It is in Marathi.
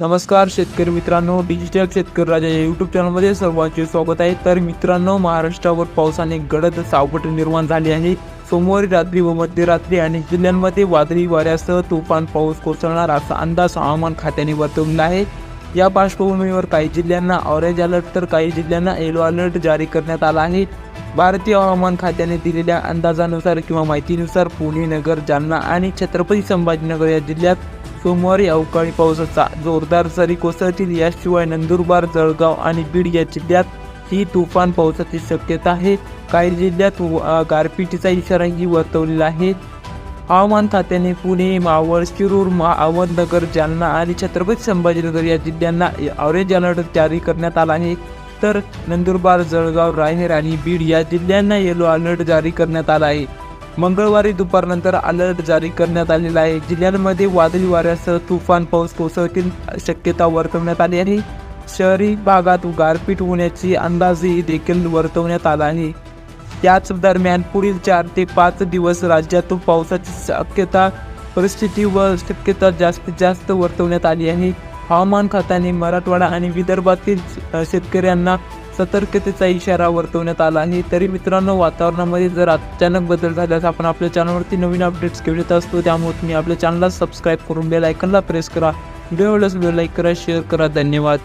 नमस्कार शेतकरी मित्रांनो डिजिटल शेतकरी राजा या यूट्यूब चॅनलमध्ये सर्वांचे स्वागत आहे. तर मित्रांनो महाराष्ट्रावर पावसाने गडद सावपट निर्माण झाली आहे. सोमवारी रात्री व मध्यरात्री अनेक जिल्ह्यांमध्ये वादळी वाऱ्यासह तुफान पाऊस कोसळणार असा अंदाज हवामान खात्याने वर्तवला आहे. या पार्श्वभूमीवर काही जिल्ह्यांना ऑरेंज अलर्ट तर काही जिल्ह्यांना येलो अलर्ट जारी करण्यात आला आहे. भारतीय हवामान खात्याने दिलेल्या अंदाजानुसार किंवा माहितीनुसार पुणे नगर जालना आणि छत्रपती संभाजीनगर या जिल्ह्यात सोमवारी अवकाळी पावसाचा जोरदार सरी कोसळतील. याशिवाय नंदुरबार जळगाव आणि बीड या जिल्ह्यात ही तुफान पावसाची शक्यता आहे. काही जिल्ह्यात अ, गारपिटीचा इशाराही वर्तवलेला आहे. हवामान खात्याने पुणे मावळ शिरूर मा अहमदनगर जालना आणि छत्रपती संभाजीनगर या जिल्ह्यांना ऑरेंज अलर्ट जारी करण्यात आला आहे. तर नंदुरबार जळगाव राहेर आणि बीड या जिल्ह्यांना येलो अलर्ट जारी करण्यात आला आहे. मंगळवारी दुपारनंतर अलर्ट जारी करण्यात आलेला आहे. जिल्ह्यांमध्ये वादळी वाऱ्यासह तुफान पाऊस कोसळतील शक्यता वर्तवण्यात आली आहे. शहरी भागात गारपीट होण्याची अंदाजही देखील वर्तवण्यात आला आहे. त्याच दरम्यान पुढील चार ते पाच दिवस राज्यातून पावसाची शक्यता परिस्थिती व शक्यता जास्तीत जास्त वर्तवण्यात आली आहे. हवामान खात्याने मराठवाडा आणि विदर्भातील शेतकऱ्यांना सतर्कतेचा इशारा वर्तवण्यात आला आहे. तरी मित्रांनो वातावरणामध्ये जर अचानक बदल झाल्यास आपण आपल्या चॅनलवरती नवीन अपडेट्स घेऊन येत असतो. त्यामुळे तुम्ही आपल्या चॅनलला सबस्क्राईब करून बेल आयकनला प्रेस करा. व्हिडिओ वेळेस व्हिडिओ लाईक करा शेअर करा. धन्यवाद.